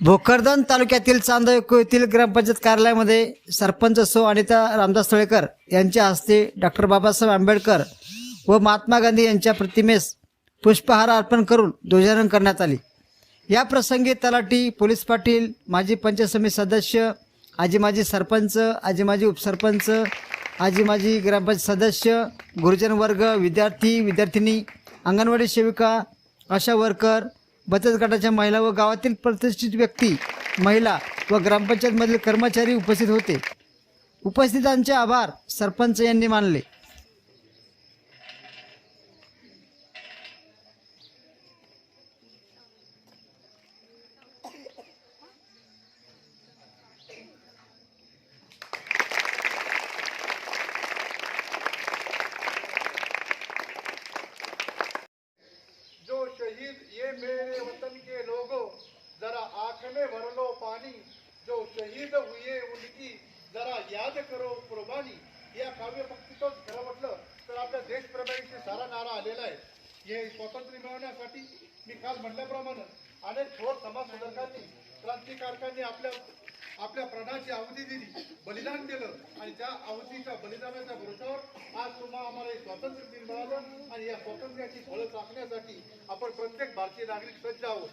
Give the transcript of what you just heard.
भोकरदन तालुक्यातील चांदो येथील ग्रामपंचायत कार्यालयामध्ये सरपंच सो अनिता रामदास तळेकर यांच्या हस्ते डॉक्टर बाबासाहेब आंबेडकर व महात्मा गांधी यांच्या प्रतिमेस पुष्पहार अर्पण करून ध्वजारोहण करण्यात आले. या प्रसंगी तलाठी पोलीस पाटील माजी पंचायत समिती सदस्य आजी माजी सरपंच आजी माजी उपसरपंच आजी माजी ग्रामपंचायत सदस्य गुरुजन वर्ग विद्यार्थी विद्यार्थिनी अंगणवाडी सेविका आशा वर्कर बचत गटाच्या महिला व गावातील प्रतिष्ठित व्यक्ती महिला व ग्रामपंचायतमधील कर्मचारी उपस्थित होते. उपस्थितांचे आभार सरपंच यांनी मानले. जो हुये उनकी जरा याद करो कुर्बानी. या काव्य भक्तीतच खरं म्हटलं तर आपल्या देशप्रेमाची सारा नारा आलेला आहे. हे स्वातंत्र्य मिळवण्यासाठी मी काल म्हटल्याप्रमाणे अनेक थोर समाजसुधारकांनी क्रांतिकारकांनी आपल्या आपल्या प्राणाची आहुती दिली बलिदान केलं. आणि त्या आहुतीच्या बलिदानाच्या भरोशावर आज तुम्हाला आम्हाला हे स्वातंत्र्य दिन मिळालं. आणि या स्वातंत्र्याची फळं चाकण्यासाठी आपण प्रत्येक भारतीय नागरिक सज्ज आहोत.